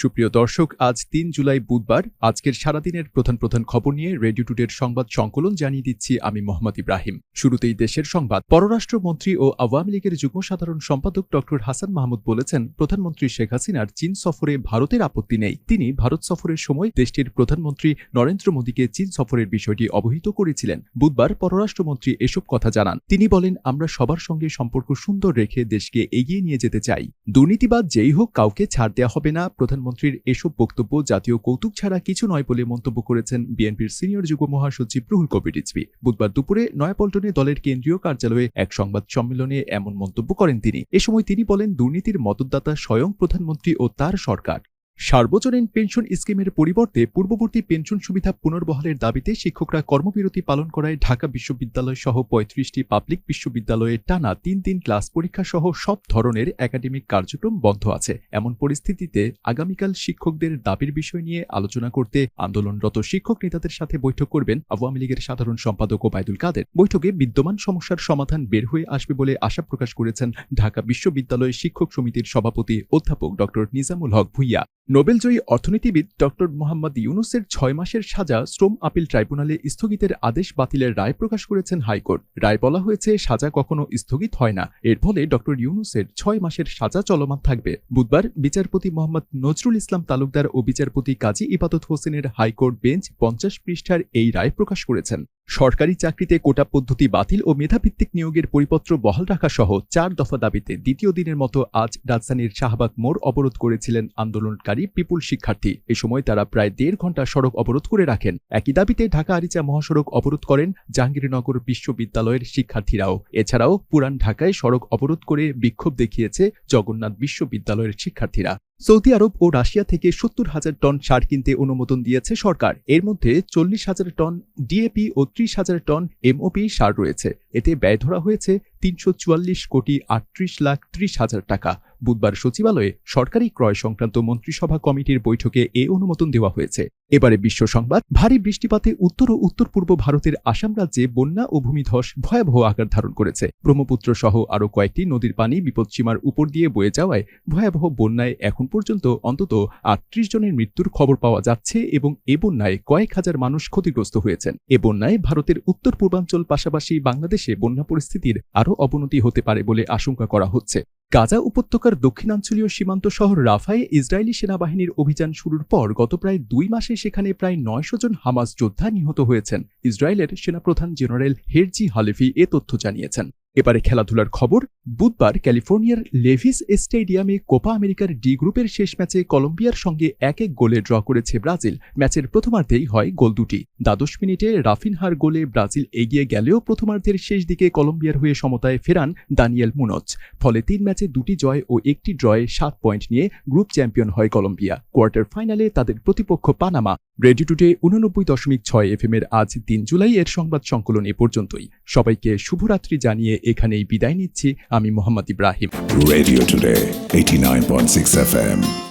সুপ্রিয় দর্শক, আজ তিন জুলাই বুধবার। আজকের সারাদিনের প্রধান প্রধান খবর নিয়ে রেডিও টুডের সংবাদ সংকলন জানিয়ে দিচ্ছি আমি মোহাম্মদ ইব্রাহিম। শুরুতেই দেশের সংবাদ। পররাষ্ট্রমন্ত্রী ও আওয়ামী লীগের যুগ্ম সাধারণ সম্পাদক ড হাসান মাহমুদ বলেছেন, প্রধানমন্ত্রী শেখ হাসিনার চীন সফরে ভারতের আপত্তি নেই। তিনি ভারত সফরের সময় দেশটির প্রধানমন্ত্রী নরেন্দ্র মোদীকে চীন সফরের বিষয়টি অবহিত করেছিলেন। বুধবার পররাষ্ট্রমন্ত্রী এসব কথা জানান। তিনি বলেন, আমরা সবার সঙ্গে সম্পর্ক সুন্দর রেখে দেশকে এগিয়ে নিয়ে যেতে চাই। দুর্নীতিবাদ যেই হোক, কাউকে ছাড় দেওয়া হবে না। প্রধানমন্ত্রীর এসব বক্তব্য জাতীয় কৌতুক ছাড়া কিছু নয় বলে মন্তব্য করেছেন বিএনপির সিনিয়র যুগ্ম মহাসচিব রুহুল কবির রিজভি। বুধবার দুপুরে নয়াপল্টনে দলের কেন্দ্রীয় কার্যালয়ে এক সংবাদ সম্মেলনে এমন মন্তব্য করেন তিনি। এ সময় তিনি বলেন, দুর্নীতির মদতদাতা স্বয়ং প্রধানমন্ত্রী ও তার সরকার। সার্বজনীন পেনশন স্কিমের পরিবর্তে পূর্ববর্তী পেনশন সুবিধা পুনর্বহালের দাবিতে শিক্ষকরা কর্মবিরতি পালন করায় ঢাকা বিশ্ববিদ্যালয় সহ পঁয়ত্রিশটি পাবলিক বিশ্ববিদ্যালয়ে টানা তিন দিন ক্লাস পরীক্ষা সহ সব ধরনের একাডেমিক কার্যক্রম বন্ধ আছে। এমন পরিস্থিতিতে আগামীকাল শিক্ষকদের দাবির বিষয় নিয়ে আলোচনা করতে আন্দোলনরত শিক্ষক নেতাদের সাথে বৈঠক করবেন আওয়ামী লীগের সাধারণ সম্পাদক ওবায়দুল কাদের। বৈঠকে বিদ্যমান সমস্যার সমাধান বের হয়ে আসবে বলে আশা প্রকাশ করেছেন ঢাকা বিশ্ববিদ্যালয় শিক্ষক সমিতির সভাপতি অধ্যাপক ড নিজামুল হক ভুইয়া। নোবেলজয়ী অর্থনীতিবিদ ড মোহাম্মদ ইউনুসের ছয় মাসের সাজা শ্রম আপিল ট্রাইব্যুনালে স্থগিতের আদেশ বাতিলের রায় প্রকাশ করেছেন হাইকোর্ট। রায় বলা হয়েছে, সাজা কখনো স্থগিত হয় না। এর ফলে ড ইউনুসের ছয় মাসের সাজা চলমান থাকবে। বুধবার বিচারপতি মোহাম্মদ নজরুল ইসলাম তালুকদার ও বিচারপতি কাজী ইবাদত হোসেনের হাইকোর্ট বেঞ্চ পঞ্চাশ পৃষ্ঠার এই রায় প্রকাশ করেছেন। সরকারি চাকরিতে কোটা পদ্ধতি বাতিল ও মেধাভিত্তিক নিয়োগের পরিপত্র বহাল রাখা সহ চার দফা দাবিতে দ্বিতীয় দিনের মতো আজ রাজধানীর শাহবাগ মোড় অবরোধ করেছিলেন আন্দোলনকারী পিপুল শিক্ষার্থী। এ সময় তারা প্রায় দেড় ঘণ্টা সড়ক অবরোধ করে রাখেন। একই দাবিতে ঢাকা আরিচা মহাসড়ক অবরোধ করেন জাহাঙ্গীরনগর বিশ্ববিদ্যালয়ের শিক্ষার্থীরাও। এছাড়াও পুরান ঢাকায় সড়ক অবরোধ করে বিক্ষোভ দেখিয়েছে জগন্নাথ বিশ্ববিদ্যালয়ের শিক্ষার্থীরা। সৌদি আরব ও রাশিয়া থেকে সত্তর হাজার টন সার কিনতে অনুমোদন দিয়েছে সরকার। এর মধ্যে চল্লিশ হাজার টন ডিএপি ও ত্রিশ হাজার টন এমওপি সার রয়েছে। এতে ব্যয় ধরা হয়েছে তিনশো চুয়াল্লিশ কোটি আটত্রিশ লাখ ত্রিশ হাজার টাকা। বুধবার সচিবালয়ে সরকারি ক্রয় সংক্রান্ত মন্ত্রিসভা কমিটির বৈঠকে এ অনুমোদন দেওয়া হয়েছে। এবারে বিশ্ব সংবাদ, ভারী বৃষ্টিপাতে উত্তর ও উত্তর পূর্ব ভারতের আসাম রাজ্যে বন্যা ও ভূমিধস ভয়াবহ আকার ধারণ করেছে। ব্রহ্মপুত্র সহ আরও কয়েকটি নদীর পানি বিপদসীমার উপর দিয়ে বয়ে যাওয়ায় ভয়াবহ বন্যায় এখন পর্যন্ত অন্তত আটত্রিশ জনের মৃত্যুর খবর পাওয়া যাচ্ছে এবং এ বন্যায় কয়েক হাজার মানুষ ক্ষতিগ্রস্ত হয়েছেন। এ বন্যায় ভারতের উত্তর পূর্বাঞ্চল পাশাপাশি বাংলাদেশে বন্যা পরিস্থিতির আরও অবনতি হতে পারে বলে আশঙ্কা করা হচ্ছে। গাজা উপত্যকার দক্ষিণাঞ্চলীয় সীমান্ত শহর রাফায়ে ইসরায়েলি সেনাবাহিনীর অভিযান শুরুর পর গত প্রায় দুই মাসে সেখানে প্রায় নয়শো জন হামাস যোদ্ধা নিহত হয়েছেন। ইসরায়েলের সেনাপ্রধান জেনারেল হেরজি হালেফি এ তথ্য জানিয়েছেন। এবারে খেলাধুলার খবর, বুধবার ক্যালিফোর্নিয়ার লেভিস স্টেডিয়ামে কোপা আমেরিকার ডি গ্রুপের শেষ ম্যাচে কলম্বিয়ার সঙ্গে এক এক গোলে ড্র করেছে ব্রাজিল। ম্যাচের প্রথমার্ধেই হয় গোল দুটি। দ্বাদশ মিনিটে রাফিনহার গোলে ব্রাজিল এগিয়ে গেলেও প্রথমার্ধের শেষ দিকে কলম্বিয়ার হয়ে সমতায় ফেরান দানিয়েল মুনজ। ফলে তিন ম্যাচে দুটি জয় ও একটি ড্রয়ে সাত পয়েন্ট নিয়ে গ্রুপ চ্যাম্পিয়ন হয় কলম্বিয়া। কোয়ার্টার ফাইনালে তাদের প্রতিপক্ষ পানামা। রেডি টুডে উননব্বই দশমিক ছয় এফ এর আজ তিন জুলাই এর সংবাদ সংকলন এ পর্যন্তই। সবাইকে শুভরাত্রি জানিয়ে এখানেই বিদায় নিচ্ছি। আমি Mohammad Ibrahim. Radio Today, 89.6 FM.